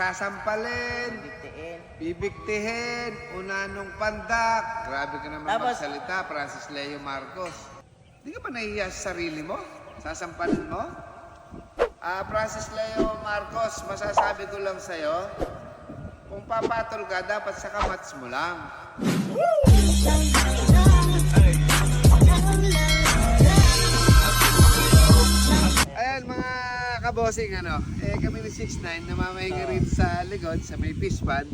sasampalin, Bigtiin. bibiktihin, unanong pandak. Grabe ka naman Tapos- magsalita, Francis Leo Marcos. Di ka ba nahihiya sa sarili mo? Sasampalin mo? Ah, Francis Leo Marcos, masasabi ko lang sa'yo, kung papatol ka, dapat sa kamats mo lang. Ayan kabosing ano, eh kami ni 6'9 namamahinga rin sa likod sa may fish pond.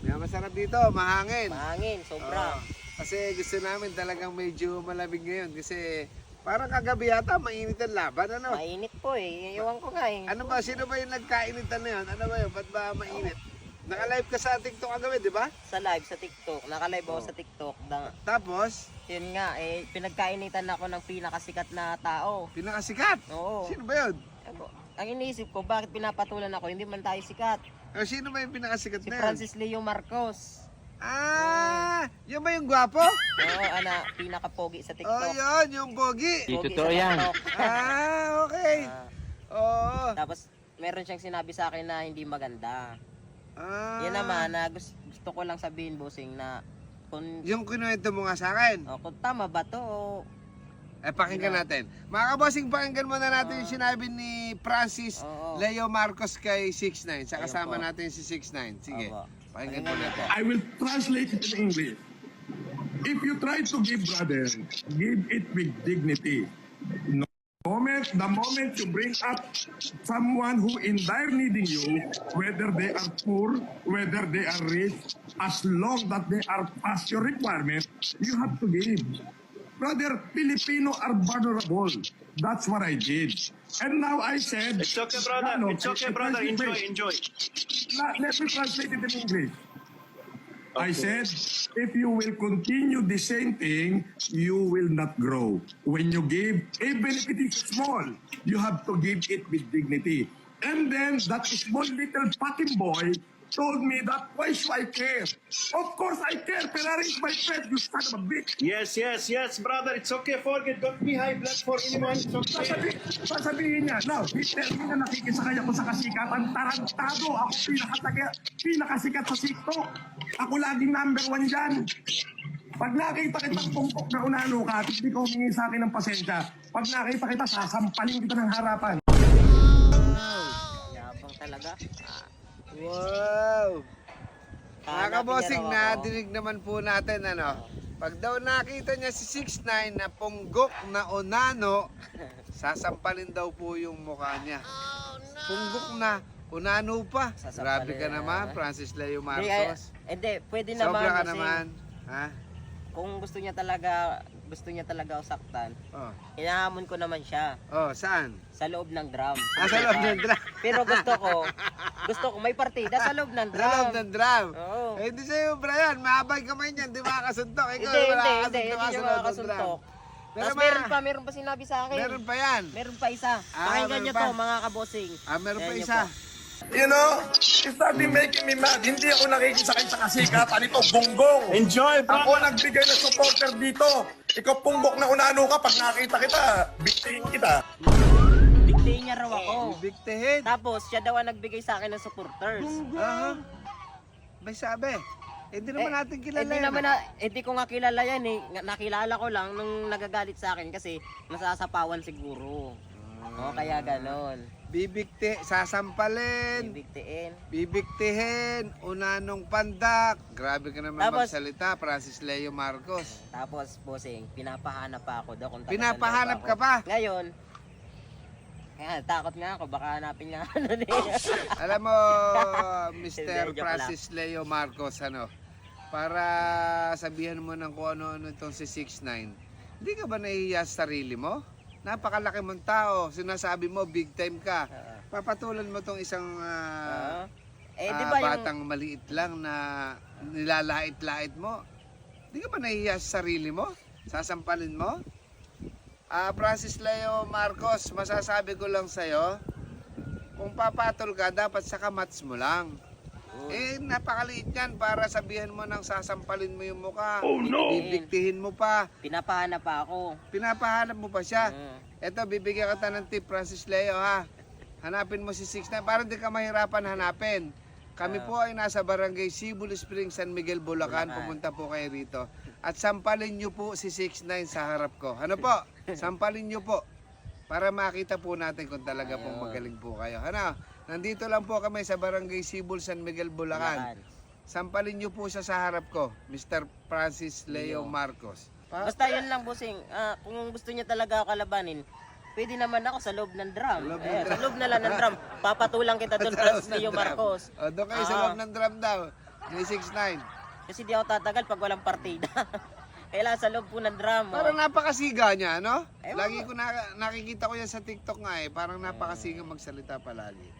May masarap dito, mahangin. Mahangin, sobra. Oo. kasi gusto namin talagang medyo malamig ngayon kasi parang kagabi yata mainit ang laban ano. Mainit po eh. Iwan ko nga eh. Ano ba, sino ba yung nagkainitan na yun? Ano ba yun? Ba't ba mainit? Naka-live ka sa TikTok kagabi, di ba? Sa live sa TikTok. Naka-live ako Oh. sa TikTok. Da, Tapos, yun nga eh. Pinagkainitan ako ng pinakasikat na tao. pinakasikat. Oo. Sino ba yun? Ako, ang iniisip ko, bakit pinapatulan ako? Hindi man tayo sikat. O, sino ba yung pinakasikat Si na yun? Francis Leo Marcos. Ah, yun ba yung gwapo? Oo, ana, pinakapogi sa Oh, TikTok. yun, yung pogi. Pogi sa TikTok. Ah, okay. Ah, Oo. tapos, meron siyang sinabi sa akin na hindi maganda. Ah. Yan naman, na gusto, gusto ko lang sabihin, bossing, na kung, Yung kinuwento mo nga sa akin. oh, kung tama ba to o Eh, pakinggan natin. Mga kabosing, pakinggan muna natin yung sinabi ni Francis Oo. Leo Marcos kay 6'9. Sa Ayun kasama po. natin si 6'9. Sige. Opo. Pakinggan niyo natin. I will translate it in English. If you try to give, brother, give it with dignity. No moment, the moment you bring up someone who in dire needing you, whether they are poor, whether they are rich, as long that they are past your requirement, you have to give. Brother, Filipino are vulnerable. That's what I did. And now I said... It's okay, brother. Ano, It's okay, brother. Enjoy, enjoy. Let me translate it in English. I said, if you will continue the same thing, you will not grow. When you give, even if it is small, you have to give it with dignity. And then that small little fucking boy told me that why should I care? Of course I care. Ferrari is my friend, you son of a bitch. Yes, yes, yes, brother. It's okay. Forget. Don't be high blood for anyone. It's okay. Sasabi, sasabihin niya, no, Peter, hindi na nakikisakay ako sa kasikatan. Tarantado, ako pinakasikat, pinakasikat sa TikTok. Ako laging number one dyan. Pag nakita kitang pungkok na unano ka, at hindi ka humingi sa akin ng pasensya. Pag nakita kita, sasampalin kita ng harapan. Yabang talaga. Ah, Wow! Mga kabosing, ako. nadinig naman po natin ano. Pag daw nakita niya si 6'9 na punggok na onano, sasampalin daw po yung mukha niya. Punggok na, onano pa. Sasampalin Grabe ka na. naman, Francis Leo Marcos. Hindi, pwede naman. Sobra ka kasi naman. Ha? Kung gusto niya talaga, gusto niya talaga ako saktan, Oh. inahamon ko naman siya oh, saan? sa loob ng drum. Ah, sa loob ng drum. Pero gusto ko, gusto ko, may partida sa loob ng Sa drum. loob ng drum. Oo. Eh, hindi sa'yo, Brian. Mahabay kamay niyan. Di makakasuntok. Ikaw, Hindi, wala hindi, hindi, kasuntok hindi sa siya makakasuntok. Pero Tapos ma- meron pa, meron pa sinabi sa akin. Meron pa yan. Meron pa isa. Ah, Pakinggan niyo pa. to, mga kabosing. Ah, meron pa Ayan isa. You know, it started making me mad. Hindi ako nakikisakay sa kasikatan ito, bunggong. Enjoy, Ako brother. nagbigay ng supporter dito. Ikaw punggok na unano ka, pag nakita kita, bigtiin kita. Bigtayin niya raw ako. Bibigtihin. Tapos, siya daw ang nagbigay sa akin ng supporters. Aha. May sabi. Eh, Hindi naman Eh, natin kilala Hindi yan. naman ah. na, hindi ko nga kilala yan eh. Nakilala ko lang nung nagagalit sa akin kasi nasasapawan siguro. O kaya ganon. Bibigti, sasampalin, Bibigtiin. bibigtihin, unanong pandak. Grabe ka naman Tapos- magsalita, Francis Leo Marcos. Tapos, bossing, pinapahanap pa ako daw kung Pinapahanap ka pa? Ngayon, kaya takot nga ako, baka hanapin nga ano niya. Alam mo, Hindi, Mr. joke Francis Leo Marcos, ano, para sabihan mo ng kung ano-ano itong si 6'9", hindi ka ba nahihiya sa sarili mo? Napakalaki mong tao, sinasabi mo, big time ka. Papatulan mo tong isang ah, Oo. eh, di ah, ba yung... batang maliit lang na nilalait-lait mo. Di ka ba nahihiya sa sarili mo? Sasampalin mo? Ah, Francis Leo Marcos, masasabi ko lang sa'yo, kung papatol ka, dapat sa kamats mo lang. Eh, napakaliit yan para sabihan mo ng sasampalin mo yung mukha. Oh, no! Bibigtihin mo pa. Pinapahanap pa ako. Pinapahanap mo pa siya. Mm. Eto, bibigyan kita ng tip, Francis Leo, ha? Hanapin mo si 6 na para di ka mahirapan hanapin. Kami Ah. po ay nasa barangay Sibul Springs, San Miguel, Bulacan. Bulacan. Pumunta po kayo rito. At sampalin nyo po si 6'9 sa harap ko. Ano po? Sampalin nyo po. Para makita po natin kung talaga pong magaling po kayo. Ano? Nandito lang po kami sa barangay Sibul, San Miguel, Bulacan. Sampalin nyo po siya sa harap ko, Mr. Francis Leo. Marcos. Pa- Basta yun lang, bossing. Ah, kung gusto niya talaga ako kalabanin, pwede naman ako sa loob ng drum. Sa loob ng drum. sa loob na lang ng drum. Papatulang kita doon, Francis Leo. Marcos. O, doon kayo sa Ah. loob ng drum daw. Ni 6'9. Kasi di ako tatagal pag walang partida. Kailangan sa loob po ng drum. oh. Parang napakasiga niya, no? Ewan Lagi ko na, nakikita ko yan sa TikTok nga eh. Parang napakasiga magsalita palagi.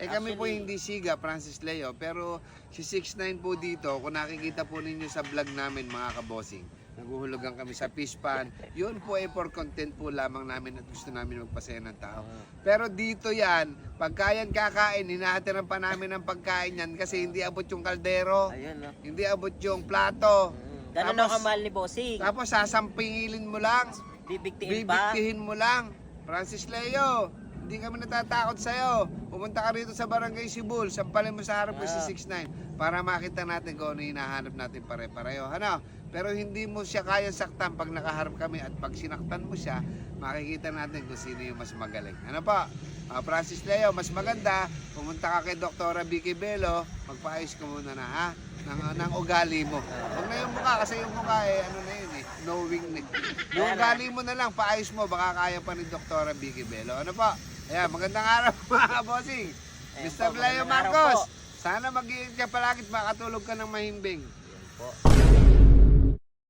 Eh kami po Actually- hindi siga, Francis Leo. Pero si 6'9 po dito, kung nakikita po ninyo sa vlog namin mga kabosing, naguhulugan kami sa fish pan. Yun po ay for content po lamang namin at gusto namin magpasaya ng tao. Pero dito yan, pagka yan kakain, hinahatiran pa namin ng pagkain yan kasi hindi abot yung kaldero, Ayun, no? hindi abot yung plato. Mm. Ganun Tapos- ako kamahal ni Bossing. Tapos sasampingilin mo lang. Bibigtiin pa. Mo lang. Francis Leo, hindi kami natatakot sa'yo. Pumunta ka rito sa Barangay Sibul, sampalin mo sa harap ko si Ah. 69 para makita natin kung ano hinahanap natin pare-pareho. Ano? Pero hindi mo siya kaya saktan pag nakaharap kami at pag sinaktan mo siya, makikita natin kung sino yung mas magaling. Ano pa? Ah, Francis Leo, mas maganda, pumunta ka kay Doktora Vicky Belo, magpaayos ka muna na ha, ng, ng ugali mo. Huwag na yung mukha, kasi yung mukha eh, ano na yun eh, knowing na. Yung ugali mo na lang, paayos mo, baka kaya pa ni Doktora Vicky Belo. Ano pa? Ayan, magandang araw mga bossing. Ayan Mr. po, araw Marcos, sana mag-iingat ka palagi at makatulog ka ng mahimbing. Po.